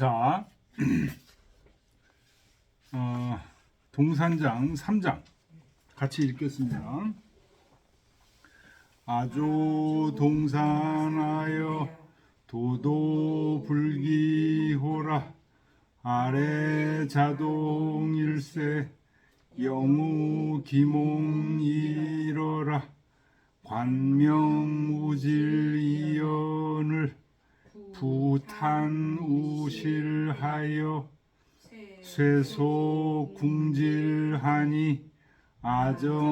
자, 어, 동산장 3장 같이 읽겠습니다. 아조 동산하여 도도 불기호라 아래 자동 일세 영우 기몽 이러라 관명 우질 이연을 부탄 우실하여 쇠소 궁질하니 아정율지로다.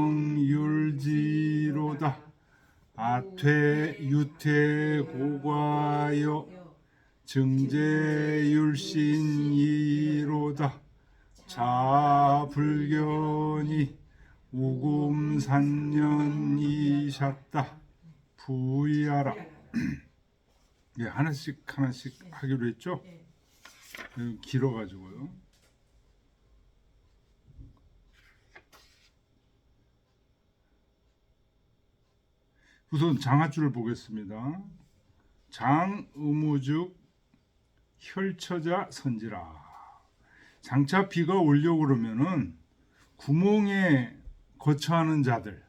아퇴 유퇴 고과여 증제율신이로다. 자불견이 우금산년이셨다. 부이하라 예, 하나씩 하나씩 하기로 했죠? 예, 길어가지고요. 우선 장하줄을 보겠습니다. 장의무죽 혈처자 선지라. 장차 비가 올려 그러면은 구멍에 거처하는 자들,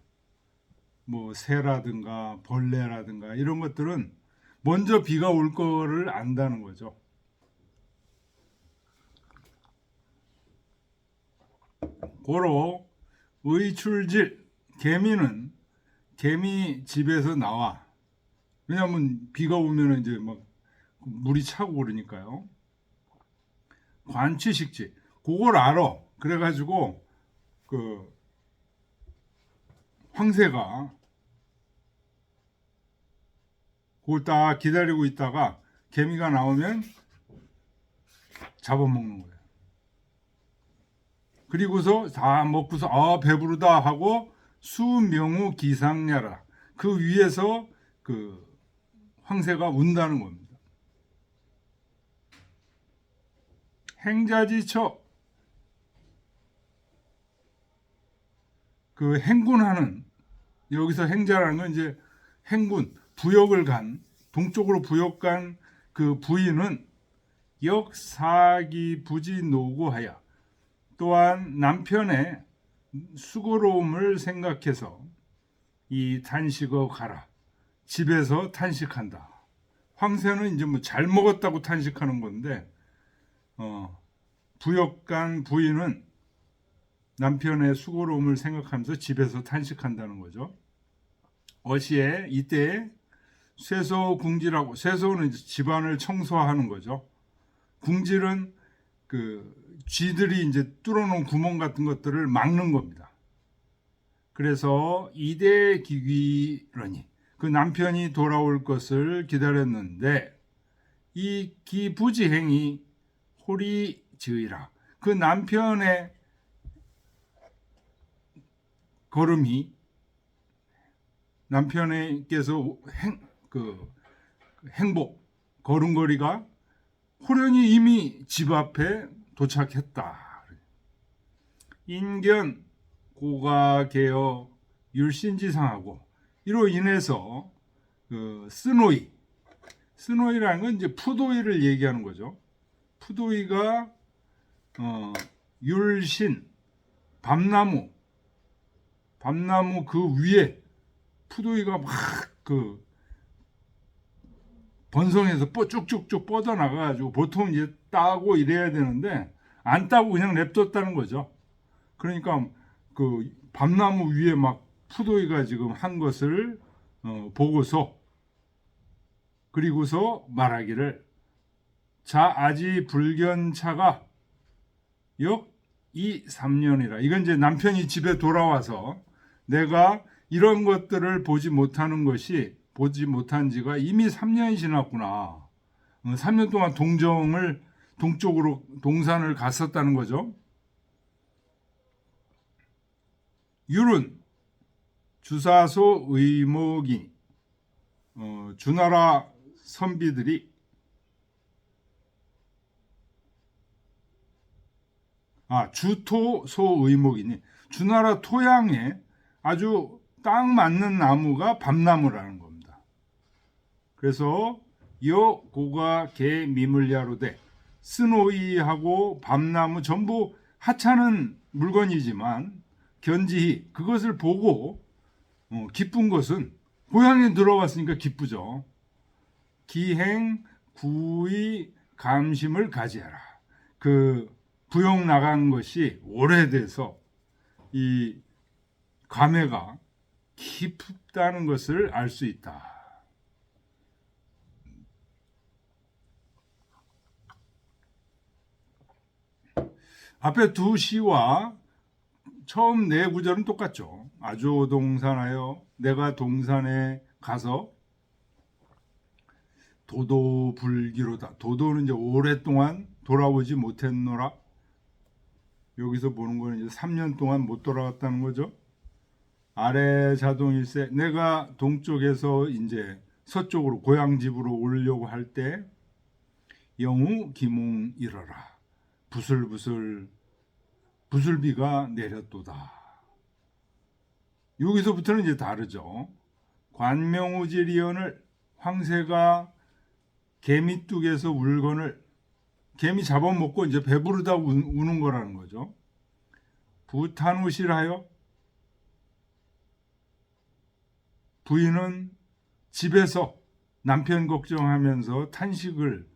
뭐 새라든가 벌레라든가 이런 것들은 먼저 비가 올 거를 안다는 거죠. 고로 의출질 개미는 개미 집에서 나와. 왜냐하면 비가 오면 이제 막 물이 차고 그러니까요. 관취식지 그걸 알아. 그래가지고 그 황새가 그걸 딱 기다리고 있다가 개미가 나오면 잡아먹는 거예요. 그리고서 다 먹고서 아 배부르다 하고 수명우 기상야라 그 위에서 그 황새가 운다는 겁니다. 행자지처 그 행군하는 여기서 행자라는 건 이제 행군 부역을 간 동쪽으로 부역 간 그 부인은 역사기 부지 노고하여 또한 남편의 수고로움을 생각해서 이 단식어 가라 집에서 탄식한다. 황새는 이제 뭐 잘 먹었다고 탄식하는 건데 어, 부역간 부인은 남편의 수고로움을 생각하면서 집에서 탄식한다는 거죠. 어시에 이때 궁질하고 쇠소는 이제 집안을 청소하는 거죠. 궁질은 그 쥐들이 이제 뚫어놓은 구멍 같은 것들을 막는 겁니다. 그래서 이대 기귀러니 그 남편이 돌아올 것을 기다렸는데 이 기부지행이 호리 지으라 그 남편의 걸음이 행, 그 행복 걸음걸이가 호련히 이미 집 앞에 도착했다. 인견 고가계어 율신지상하고 이로 인해서 그 스노이 스노이라는 건 이제 푸도이를 얘기하는 거죠. 푸도이가 어, 율신 밤나무 밤나무 그 위에 푸도이가 막 그 번성해서 뻗 쭉쭉쭉 뻗어 나가가지고 보통 이제 따고 이래야 되는데 안 따고 그냥 냅뒀다는 거죠. 그러니까 그 밤나무 위에 막 푸도이가 지금 한 것을 어, 보고서 그리고서 말하기를 자 아지 불견차가 역이 3년이라 이건 이제 남편이 집에 돌아와서 내가 이런 것들을 보지 못하는 것이 보지 못한 지가 이미 3년이 지났구나. 3년 동안 동정을 동쪽으로 동산을 갔었다는 거죠. 율은 주사소 의목이 어, 주나라 선비들이 아 주토 소 의목이니 주나라 토양에 아주 딱 맞는 나무가 밤나무라는 겁니다. 그래서 여 고가 개 미물야로되 쓴오이하고 밤나무 전부 하찮은 물건이지만 견지히 그것을 보고 어, 기쁜 것은 고향에 들어왔으니까 기쁘죠. 기행 구의 감심을 가지해라. 그 부용 나간 것이 오래돼서 이 감회가 깊다는 것을 알 수 있다. 앞에 두 시와 처음 네 구절은 똑같죠. 아주 동산하여 내가 동산에 가서 도도 불기로다. 도도는 이제 오랫동안 돌아오지 못했노라. 여기서 보는 거는 이제 3년 동안 못 돌아왔다는 거죠. 아래 자동일세 내가 동쪽에서 이제 서쪽으로 고향 집으로 오려고 할 때 영우 기몽 이러라 부슬부슬 부슬비가 내렸도다. 여기서부터는 이제 다르죠. 관명우지리언을 황새가 개미뚝에서 울건을 개미 잡아먹고 이제 배부르다 우- 우는 거라는 거죠. 부탄우실하여 부인은 집에서 남편 걱정하면서 탄식을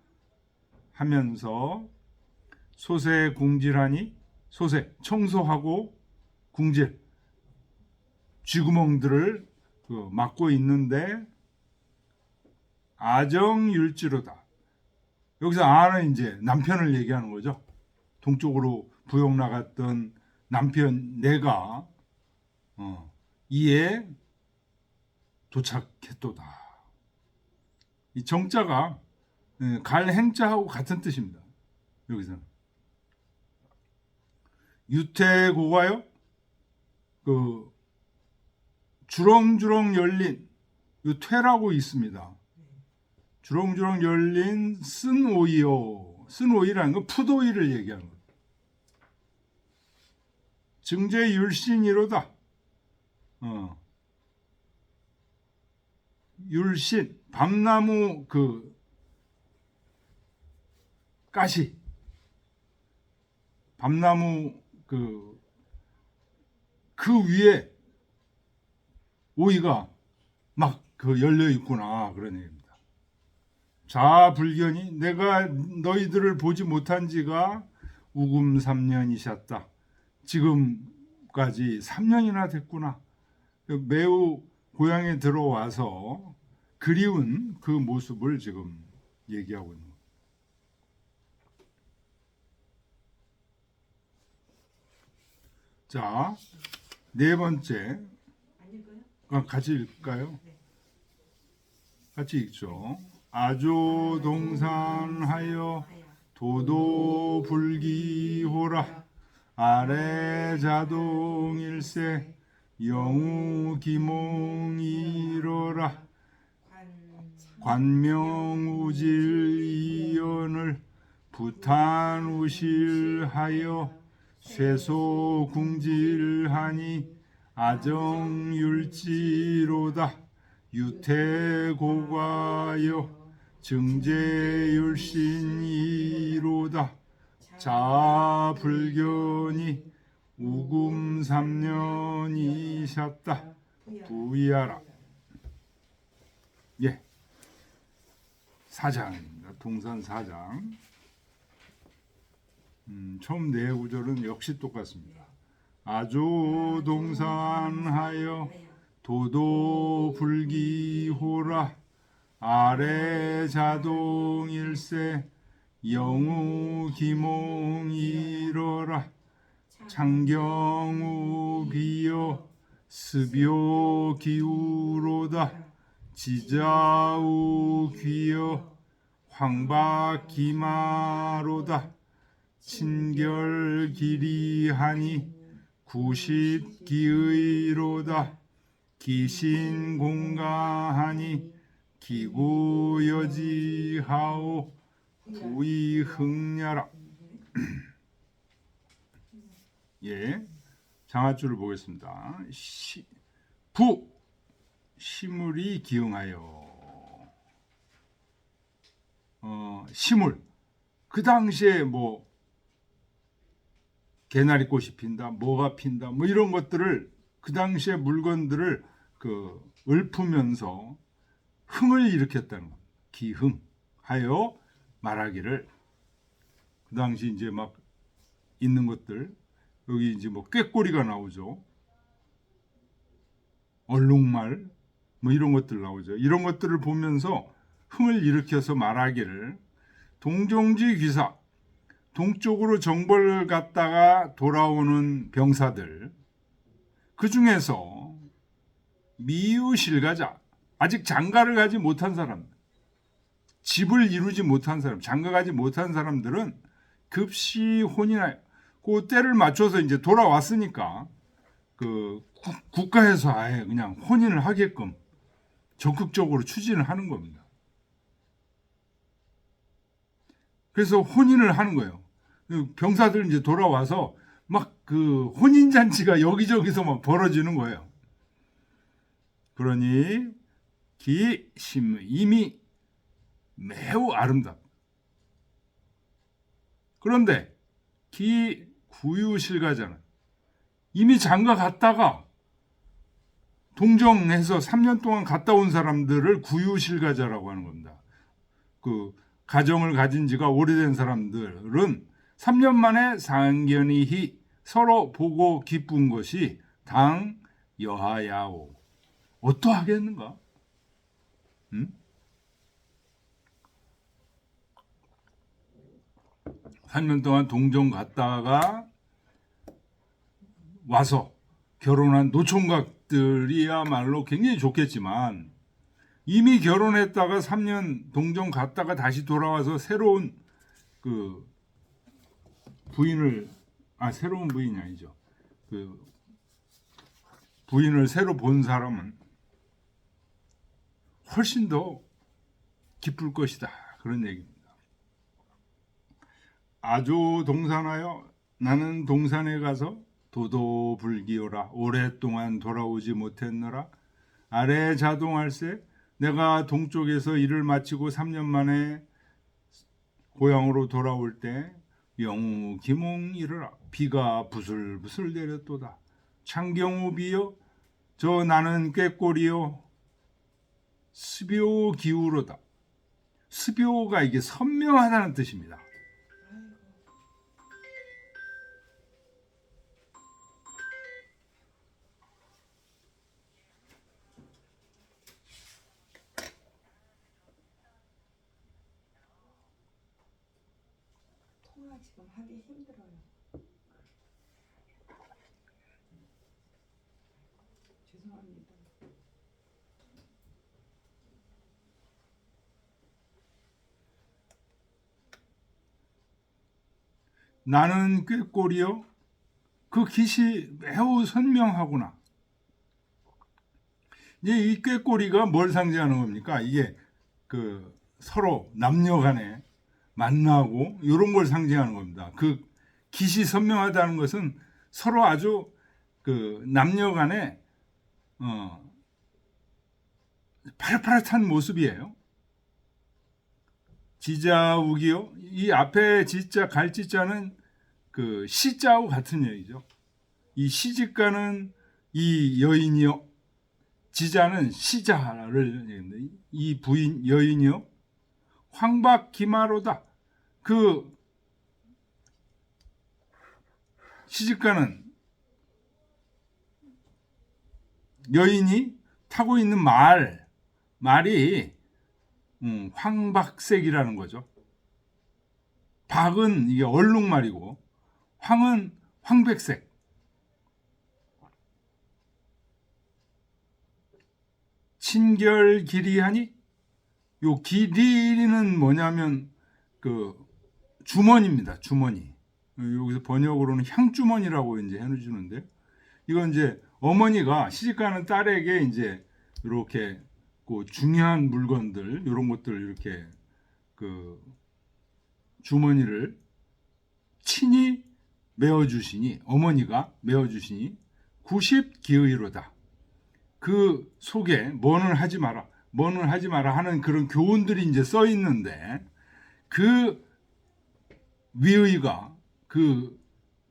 하면서 소새 궁질하니 소새 청소하고 궁질 쥐구멍들을 그 막고 있는데 아정율지로다. 여기서 아는 이제 남편을 얘기하는 거죠. 동쪽으로 부역 나갔던 남편 내가 어, 이에 도착했도다. 이 정자가 예, 갈 행자하고 같은 뜻입니다. 여기서는 유태고가요. 그 주렁주렁 열린 요 퇴라고 있습니다. 주렁주렁 열린 쓴 오이요. 쓴 오이라는 건 푸도이를 얘기하는 거예요. 증제 율신이로다. 어. 율신 밤나무 그 가시 밤나무 그, 그 위에 오이가 막 그 열려 있구나 그런 얘기입니다. 자불견이 내가 너희들을 보지 못한 지가 우금 3년이셨다. 지금까지 3년이나 됐구나. 매우 고향에 들어와서 그리운 그 모습을 지금 얘기하고 있는 거예요. 자, 네 번째. 아, 같이 읽을까요? 같이 읽죠. 아조 동산하여 도도 불기호라 아래 자동일세 영우 기몽이로라 관명우질 이연을 부탄우실하여 쇠소궁질하니 아정율지로다. 유태고과여 증제율신이로다. 자불견이 우금 3년이셨다. 부이하라. 예. 사장입니다. 동산 사장 음, 처음 네 구절은 역시 똑같습니다. 아주 동산하여 도도 불기호라. 아래 자동일세 영우 기몽이러라. 창경우 비여 스비오 기우로다. 지자우 귀여 황박 기마로다 친결 기리하니 구십 기의로다. 기신 공가하니 기구여지하오. 부이 흥냐라. 예 장화줄을 보겠습니다. 시, 부 시물이 기응하여. 어, 시물. 그 당시에 뭐 개나리 꽃이 핀다, 뭐가 핀다, 뭐 이런 것들을 그 당시에 물건들을 그 읊으면서 흥을 일으켰다는 겁니다. 기흥 하여 말하기를 그 당시 이제 막 있는 것들 여기 이제 뭐 꾀꼬리가 나오죠. 얼룩말 뭐 이런 것들 나오죠. 이런 것들을 보면서 흥을 일으켜서 말하기를 동종지 귀사 동쪽으로 정벌을 갔다가 돌아오는 병사들 그 중에서 미유실가자 아직 장가를 가지 못한 사람 집을 이루지 못한 사람 장가 가지 못한 사람들은 급시 혼이나 그 때를 맞춰서 이제 돌아왔으니까 그 국- 국가에서 아예 그냥 혼인을 하게끔 적극적으로 추진을 하는 겁니다. 그래서 혼인을 하는 거예요. 그 병사들 이제 돌아와서 막 그 혼인 잔치가 여기저기서 막 벌어지는 거예요. 그러니 기심 이미 매우 아름답. 그런데 기 구유실가자는 이미 장가 갔다가 동정해서 3년 동안 갔다 온 사람들을 구유실가자라고 하는 겁니다. 그 가정을 가진 지가 오래된 사람들은 3년 만에 상견이히 서로 보고 기쁜 것이 당 여하야오. 어떠하겠는가? 음? 3년 동안 동정 갔다가 와서 결혼한 노총각들이야말로 굉장히 좋겠지만 이미 결혼했다가 3년 동정 갔다가 다시 돌아와서 새로운 그 부인을 아 새로운 부인이 아니죠. 그 부인을 새로 본 사람은 훨씬 더 기쁠 것이다. 그런 얘기입니다. 아주 동산하여 나는 동산에 가서 도도불기요라 오랫동안 돌아오지 못했노라 아래 자동할세 내가 동쪽에서 일을 마치고 3년 만에 고향으로 돌아올 때 영우 이르라 비가 부슬부슬 내렸도다. 창경우 비여 저 나는 꾀꼬리요. 스비오 기우로다. 스비오가 이게 선명하다는 뜻입니다 지금 하기 힘들어요. 죄송합니다. 나는 꾀꼬리요. 그 깃이 매우 선명하구나. 이 꾀꼬리가 뭘 상징하는 겁니까? 이게 그 서로 남녀 간에 만나고 이런 걸 상징하는 겁니다. 그 깃이 선명하다는 것은 서로 아주 그 남녀간에 어 파릇파릇한 모습이에요. 지자우기요. 이 앞에 지자 갈지자는 그 시자하고 같은 얘기죠. 이 시집가는 이 여인이요. 지자는 시자를 얘기합니다. 이 부인 여인이요. 황박 기마로다. 그 시집가는 여인이 타고 있는 말 말이 음, 황박색이라는 거죠. 박은 이게 얼룩말이고 황은 황백색. 친결 길이하니 요 길이는 뭐냐면 그 주머니입니다. 주머니. 여기서 번역으로는 향주머니라고 이제 해주는데 이건 이제 어머니가 시집가는 딸에게 이제 이렇게 그 중요한 물건들 이런 것들 이렇게 그 주머니를 친히 메어 주시니 어머니가 메어 주시니 90 기의로다. 그 속에 뭐는 하지 마라. 뭐는 하지 마라 하는 그런 교훈들이 이제 써 있는데 그 위의가 그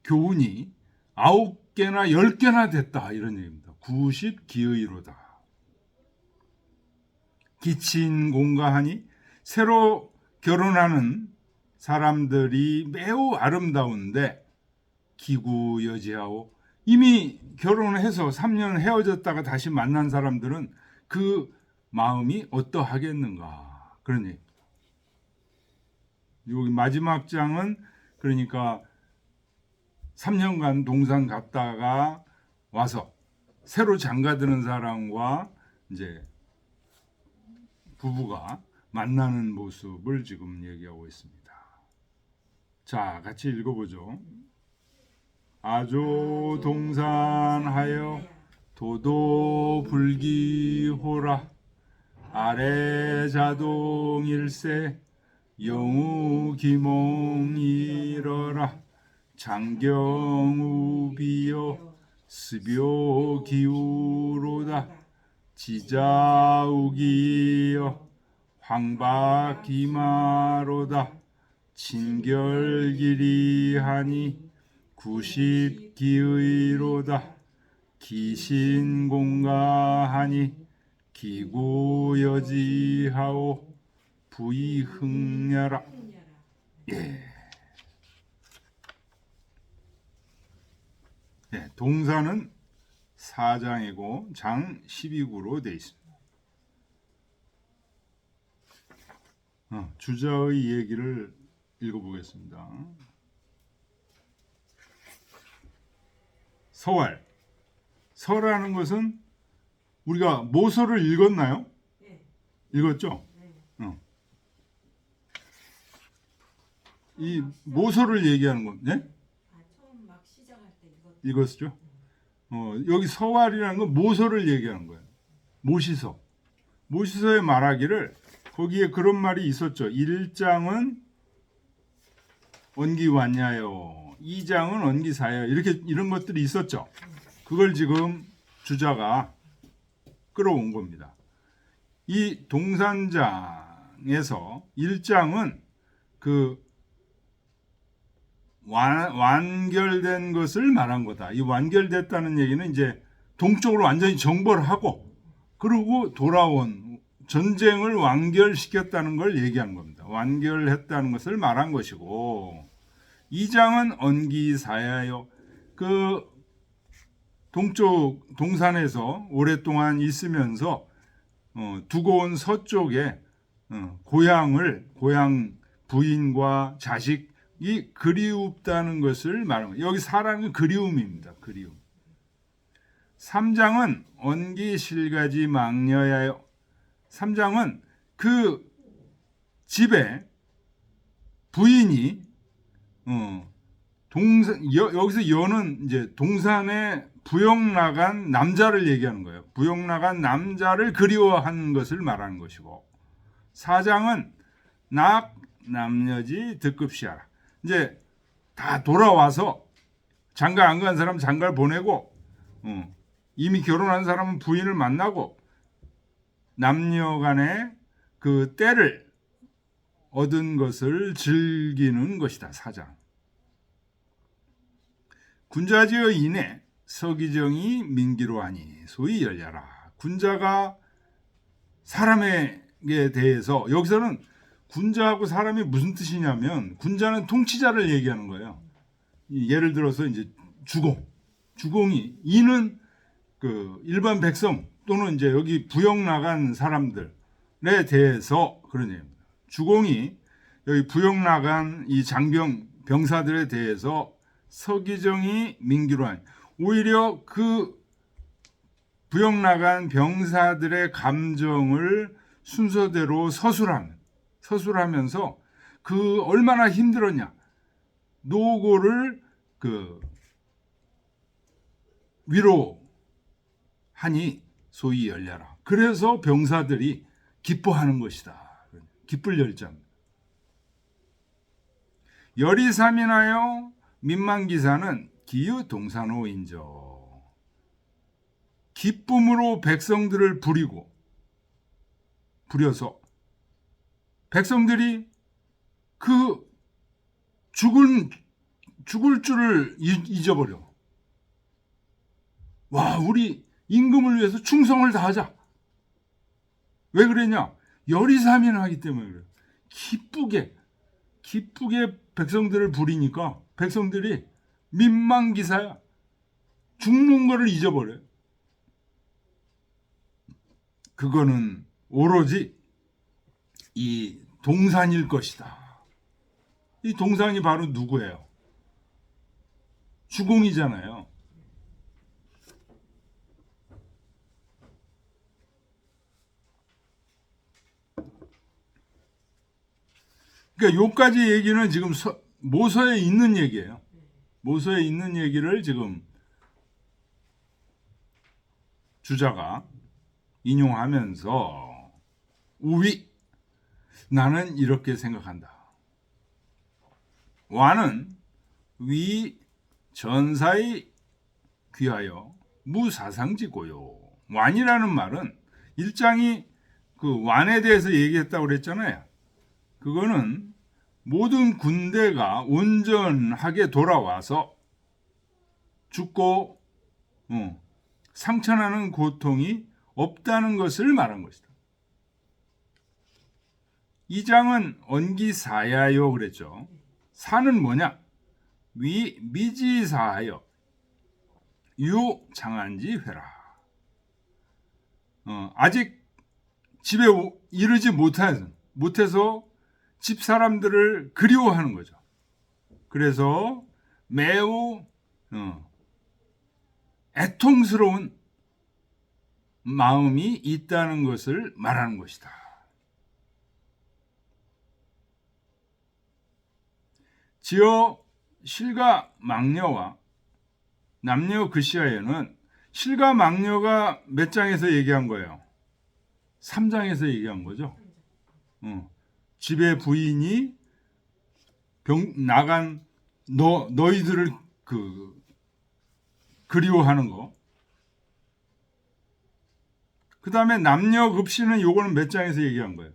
교훈이 아홉 개나 열 개나 됐다 이런 얘기입니다. 90 기의로다. 기친 공가하니 새로 결혼하는 사람들이 매우 아름다운데 기구 여지하고 이미 결혼해서 3년 헤어졌다가 다시 만난 사람들은 그 마음이 어떠하겠는가 얘기. 여기 마지막 장은 그러니까 3년간 동산 갔다가 와서 새로 장가드는 사람과 이제 부부가 만나는 모습을 지금 얘기하고 있습니다. 자, 같이 읽어보죠. 아조 동산하여 도도 불기호라 아래 자동일세 영우 기몽이러라. 장경우비여 스벼 기우로다. 지자우기여 황박기마로다. 친결기리하니 구십기의로다. 기신공가하니 기구여지하오 부이흥야라 예. 예, 동사는 4장이고 장 12구로 되어 있습니다. 어, 주자의 얘기를 읽어보겠습니다. 서왈. 서라는 것은 우리가 모서를 읽었나요? 네. 읽었죠? 네. 어. 이 모서를 얘기하는 건, 네? 아 처음 막 시작할 때 이거 읽었 죠? 어, 여기 서왈이라는 건 모서를 얘기하는 거예요. 모시서. 모시서에 말하기를 거기에 그런 말이 있었죠. 1장은 언기 왔냐요. 2장은 언기 사요. 이렇게 이런 것들이 있었죠. 그걸 지금 주자가 끌어온 겁니다. 이 동산장에서 1장은 그 완, 완결된 것을 말한 거다. 이 완결됐다는 얘기는 이제 동쪽으로 완전히 정벌을 하고 그리고 돌아온 전쟁을 완결시켰다는 걸 얘기하는 겁니다. 완결했다는 것을 말한 것이고 이 장은 언기사야요. 그 동쪽 동산에서 오랫동안 있으면서 어, 두고 온 서쪽에 어, 고향을 고향 부인과 자식이 그리웁다는 것을 거예요. 여기 건 그리움입니다. 그리움. 3장은 언기 실가지 망녀야요. 3장은 그 집에 부인이 어, 동산 여, 여기서 여는 이제 동산에 부역 나간 남자를 얘기하는 거예요. 부역 나간 남자를 그리워한 것을 말하는 것이고 사장은 낙 남녀지 득급시하라. 이제 다 돌아와서 장가 안 간 사람 장가를 보내고 어, 이미 결혼한 사람은 부인을 만나고 남녀간의 그 때를 얻은 것을 즐기는 것이다. 사장. 군자지어 인해 서기정이 민기로 하니 소위 열려라. 군자가 사람에게 대해서 여기서는 군자하고 사람이 무슨 뜻이냐면 군자는 통치자를 얘기하는 거예요. 이 예를 들어서 이제 주공, 주공이 이는 그 일반 백성 또는 이제 여기 부역 나간 사람들에 대해서 그런 얘기입니다. 주공이 여기 부역 나간 이 장병 병사들에 대해서 서기정이 한 오히려 그 부역 나간 병사들의 감정을 순서대로 서술하면 서술하면서 그 얼마나 힘들었냐 노고를 그 위로하니 소위 열려라. 그래서 병사들이 기뻐하는 것이다. 기쁠 열정. 열이 삼인하여 민망기사는 기유 동산호인저. 기쁨으로 백성들을 부리고 부려서 백성들이 그 죽은 죽을 줄을 이- 잊어버려. 와, 우리 임금을 위해서 충성을 다하자. 왜 그랬냐? 열이삼위를 하기 때문에 그래. 기쁘게 기쁘게 백성들을 부리니까 백성들이 민망기사야. 죽는 거를 잊어버려. 그거는 오로지 이 동산일 것이다. 이 동산이 바로 누구예요? 주공이잖아요. 그러니까 요까지 얘기는 지금 서- 모서에 있는 얘기예요. 모서에 있는 얘기를 지금 주자가 인용하면서 우위 나는 이렇게 생각한다. 와는 위 전사에 귀하여 무사상지고요. 완이라는 말은 일장이 그 완에 대해서 얘기했다고 그랬잖아요. 그거는 모든 군대가 온전하게 돌아와서 죽고 어, 상처나는 고통이 없다는 것을 말한 것이다. 이 장은 언기사야요 그랬죠. 사는 뭐냐? 위 미지사하여 유 장한지 회라. 어, 아직 집에 오- 이르지 못해서 못해서 집 사람들을 그리워하는 거죠. 그래서 매우 어, 애통스러운 마음이 있다는 것을 말하는 것이다. 지어 실과 망녀와 남녀 글씨하에는 실과 망녀가 몇 장에서 얘기한 거예요? 3장에서 얘기한 거죠. 어. 집에 부인이 병 나간 너 너희들을 그 그리워하는 거. 그 다음에 남녀 급시는 요거는 몇 장에서 얘기한 거예요?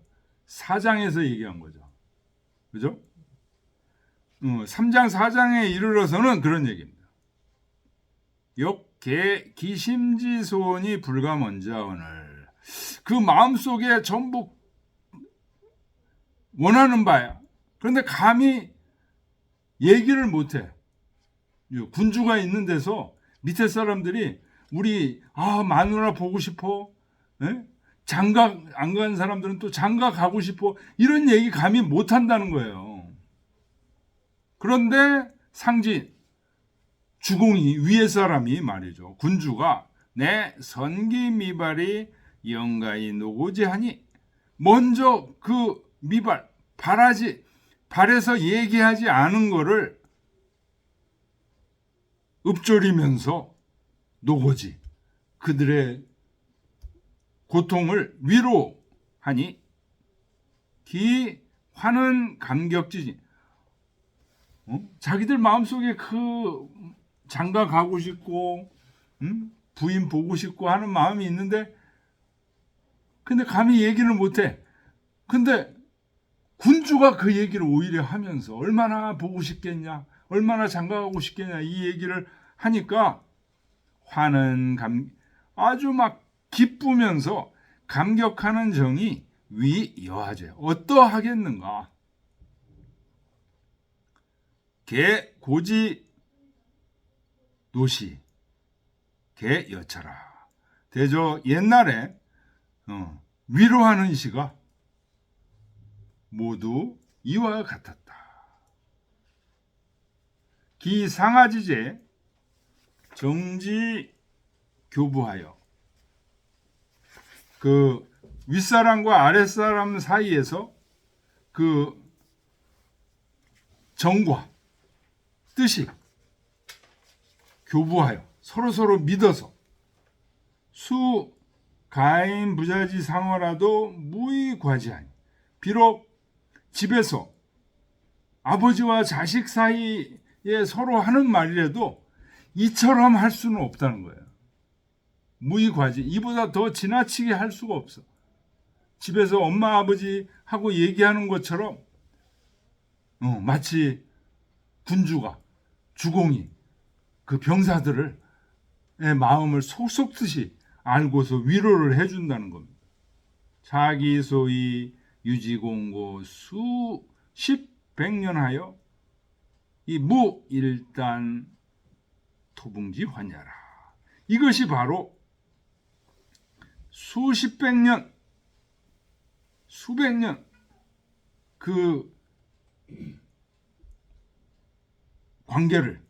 4장에서 얘기한 거죠. 그죠? 어, 3장, 4장에 이르러서는 그런 얘기입니다. 역 개 기심지소원이 불가먼자오늘 그 마음속에 전부 원하는 바야. 그런데 감히 얘기를 못해. 군주가 있는 데서 밑에 사람들이 우리 아 마누라 보고 싶어. 에? 장가 안 간 사람들은 또 장가 가고 싶어. 이런 얘기 감히 못 한다는 거예요. 그런데 상진 주공이 위에 사람이 말이죠. 군주가 내 선기 미발이 영가히 노고지하니 먼저 그 미발 바라지 발에서 얘기하지 않은 거를 읊조리면서 노고지 그들의 고통을 위로하니 기 화는 감격지지 어? 자기들 마음속에 그 장가 가고 싶고 음? 부인 보고 싶고 하는 마음이 있는데 근데 감히 얘기를 못해 근데 군주가 그 얘기를 오히려 하면서 얼마나 보고 싶겠냐 얼마나 장가 가고 싶겠냐 이 얘기를 하니까 화는 감 아주 막 기쁘면서 감격하는 정이 위 여하제 어떠하겠는가? 개 고지 노시 개 여차라. 대저 옛날에 어, 위로하는 시가 모두 이와 같았다. 기상하지제 정지 교부하여 그 윗사람과 아랫사람 사이에서 그 정과 뜻이 교부하여 서로 서로 믿어서 수 가인 부자지 상어라도 무의과지하니 비록 집에서 아버지와 자식 사이에 서로 하는 말이라도 이처럼 할 수는 없다는 거예요. 무의과지 이보다 더 지나치게 할 수가 없어. 집에서 엄마 아버지 하고 얘기하는 것처럼 어, 마치 군주가 주공이 그 병사들을 의 마음을 속속듯이 알고서 위로를 해준다는 겁니다. 자기 소위 유지공고 수십 백년하여 이 무일단 토붕지 환야라. 이것이 바로 수십 백년, 수백 년, 그 관계를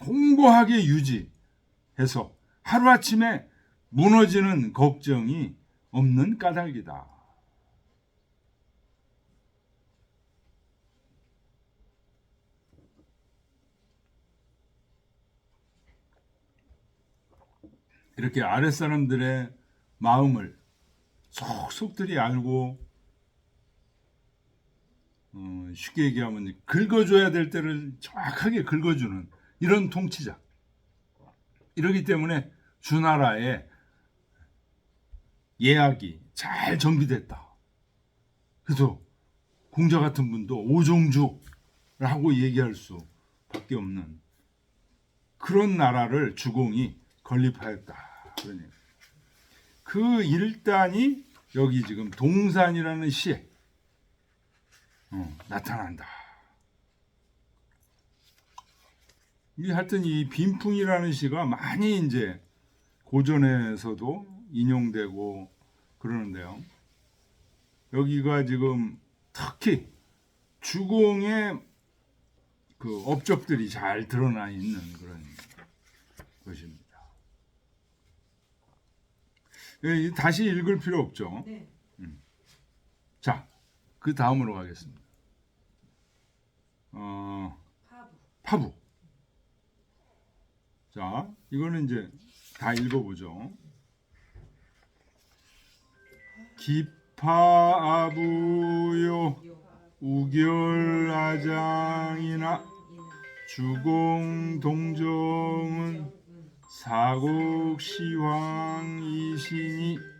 공고하게 유지해서 하루아침에 무너지는 걱정이 없는 까닭이다. 이렇게 아랫사람들의 마음을 속속들이 알고 어, 쉽게 얘기하면 긁어줘야 될 때를 정확하게 긁어주는 이런 통치자. 이러기 때문에 주나라의 예약이 잘 정비됐다. 그래서 공자 같은 분도 오종주라고 얘기할 수밖에 없는 그런 나라를 주공이 건립하였다. 그러니 그 일단이 여기 지금 동산이라는 시에 어, 나타난다. 이 하여튼 이 빈풍이라는 시가 많이 이제 고전에서도 인용되고 그러는데요. 여기가 지금 특히 주공의 그 업적들이 잘 드러나 있는 그런 것입니다. 예, 다시 읽을 필요 없죠. 네. 자, 그 다음으로 가겠습니다. 어, 파부. 파부. 자, 이거는 이제 다 읽어보죠. 기파아부요 우결아장이나 주공 동정은 사국시황 이신이